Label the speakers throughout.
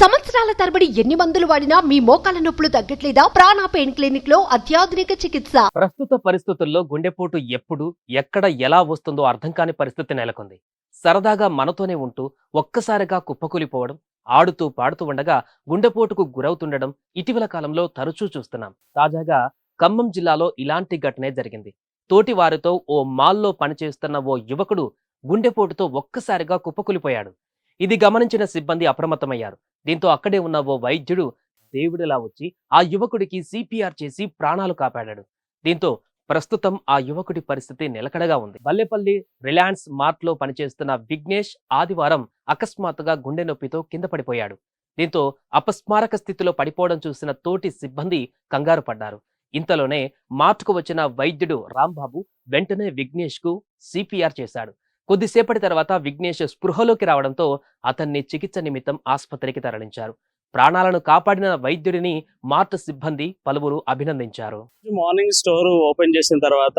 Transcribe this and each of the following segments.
Speaker 1: సంవత్సరాల తరబడి ఎన్ని మందులు వాడినా మీ మోకాల నొప్పులు తగ్గట్లేదా? ప్రాణ పెయిన్ క్లినిక్లో అత్యాధునిక చికిత్స.
Speaker 2: ప్రస్తుత పరిస్థితుల్లో గుండెపోటు ఎప్పుడు ఎక్కడ ఎలా వస్తుందో అర్థం కాని పరిస్థితి నెలకొంది. సరదాగా మనతోనే ఉంటూ ఒక్కసారిగా కుప్పకూలిపోవడం ఆడుతూ పాడుతూ ఉండగా గుండెపోటుకు గురవుతుండడం ఇటీవల కాలంలో తరచూ చూస్తున్నాం. తాజాగా ఖమ్మం జిల్లాలో ఇలాంటి ఘటనే జరిగింది. తోటి వారితో ఓ మాల్లో పనిచేస్తున్న ఓ యువకుడు గుండెపోటుతో ఒక్కసారిగా కుప్పకూలిపోయాడు. ఇది గమనించిన సిబ్బంది అప్రమత్తమయ్యారు. దీంతో అక్కడే ఉన్న ఓ వైద్యుడు దేవుడిలా వచ్చి ఆ యువకుడికి సిపిఆర్ చేసి ప్రాణాలు కాపాడాడు. దీంతో ప్రస్తుతం ఆ యువకుడి పరిస్థితి నిలకడగా ఉంది. బల్లెపల్లి రిలయన్స్ మార్ట్లో పనిచేస్తున్న విఘ్నేష్ ఆదివారం అకస్మాత్తుగా గుండె నొప్పితో కింద పడిపోయాడు. దీంతో అపస్మారక స్థితిలో పడిపోవడం చూసిన తోటి సిబ్బంది కంగారు పడ్డారు. ఇంతలోనే మార్ట్కు వచ్చిన వైద్యుడు రాంబాబు వెంటనే విఘ్నేష్కు సిపిఆర్ చేశాడు. కొద్దిసేపటి తర్వాత విఘ్నేష్ స్పృహలోకి రావడంతో అతన్ని చికిత్స నిమిత్తం ఆసుపత్రికి తరలించారు. ప్రాణాలను కాపాడిన వైద్యుడిని మార్ట్ సిబ్బంది పలువురు అభినందించారు.
Speaker 3: మార్నింగ్ స్టోర్ ఓపెన్ చేసిన తర్వాత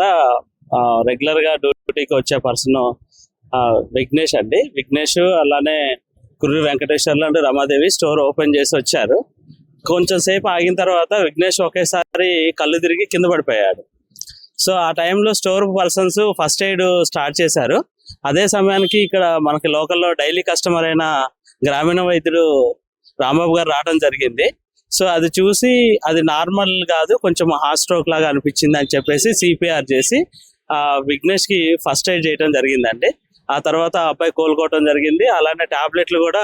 Speaker 3: రెగ్యులర్గా డ్యూటీకి వచ్చే పర్సన్ విఘ్నేష్ అండి. విఘ్నేష్ అలానే Kurri Venkateswarlu and Ramadevi store open చేసి వచ్చారు. కొంచెం సేపు ఆగిన తర్వాత విఘ్నేష్ ఒకేసారి కళ్ళు తిరిగి కింద పడిపోయాడు. సో ఆ టైంలో store persons first aid start చేశారు. అదే సమయానికి ఇక్కడ మనకి లోకల్లో డైలీ కస్టమర్ అయిన గ్రామీణ వైద్యుడు రాంబాబు గారు రావడం జరిగింది. సో అది చూసి అది నార్మల్ కాదు కొంచెం హార్ట్ స్ట్రోక్ లాగా అనిపించింది అని చెప్పేసి సిపిఆర్ చేసి ఆ విఘ్నేష్కి ఫస్ట్ ఎయిడ్ చేయడం జరిగిందండి. ఆ తర్వాత అబ్బాయి కోలుకోవడం జరిగింది. అలానే టాబ్లెట్లు కూడా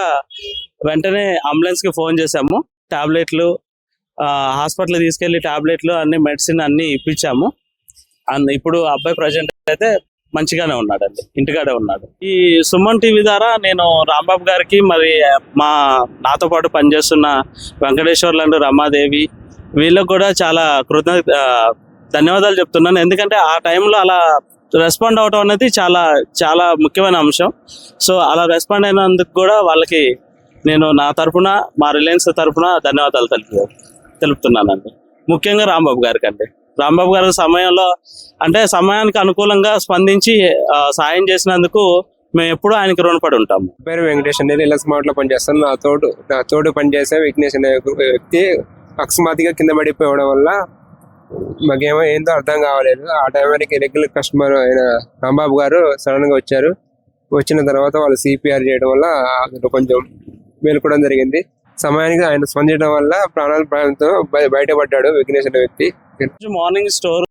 Speaker 3: వెంటనే అంబులెన్స్కి ఫోన్ చేసాము టాబ్లెట్లు హాస్పిటల్ తీసుకెళ్ళి టాబ్లెట్లు అన్ని మెడిసిన్ అన్ని ఇప్పించాము. అండ్ ఇప్పుడు ఆ అబ్బాయి ప్రజెంట్ అయితే మంచిగానే ఉన్నాడండి. ఇంటికాడే ఉన్నాడు. ఈ సుమన్ టీవీ ద్వారా నేను రాంబాబు గారికి మరి మా నాతో పాటు పనిచేస్తున్న వెంకటేశ్వర్లు అండ్ రమాదేవి వీళ్ళకు కూడా చాలా కృతజ్ఞ ధన్యవాదాలు చెప్తున్నాను. ఎందుకంటే ఆ టైంలో అలా రెస్పాండ్ అవటం అనేది చాలా చాలా ముఖ్యమైన అంశం. సో అలా రెస్పాండ్ అయినందుకు కూడా వాళ్ళకి నేను నా తరపున మా రిలయన్స్ తరఫున ధన్యవాదాలు తెలుపు తెలుపుతున్నానండి. ముఖ్యంగా రాంబాబు గారికి అండి రాంబాబు గారి సమయంలో అంటే సమయానికి అనుకూలంగా స్పందించి సాయం చేసినందుకు మేము ఎప్పుడూ ఆయనకి రుణపడి ఉంటాము
Speaker 4: పేరు వెంకటేష్ అండి. రిలయన్స్ మార్ట్లో పనిచేస్తాను. నా తోడు నా తోడు పనిచేసే విఘ్నేష్ అనే వ్యక్తి అకస్మాత్తుగా కింద పడిపోవడం వల్ల మాకేమో ఏందో అర్థం కావలేదు. ఆ టైంకి రెగ్యులర్ కస్టమర్ అయిన రాంబాబు గారు సడన్గా వచ్చారు. వచ్చిన తర్వాత వాళ్ళు సిపిఆర్ చేయడం వల్ల కొంచెం మేలుకోవడం జరిగింది. సమయానికి ఆయన స్పందించడం వల్ల ప్రాణాల ప్రాణంతో బయటపడ్డాడు విఘ్నేష్ అనే వ్యక్తి.
Speaker 3: Morning store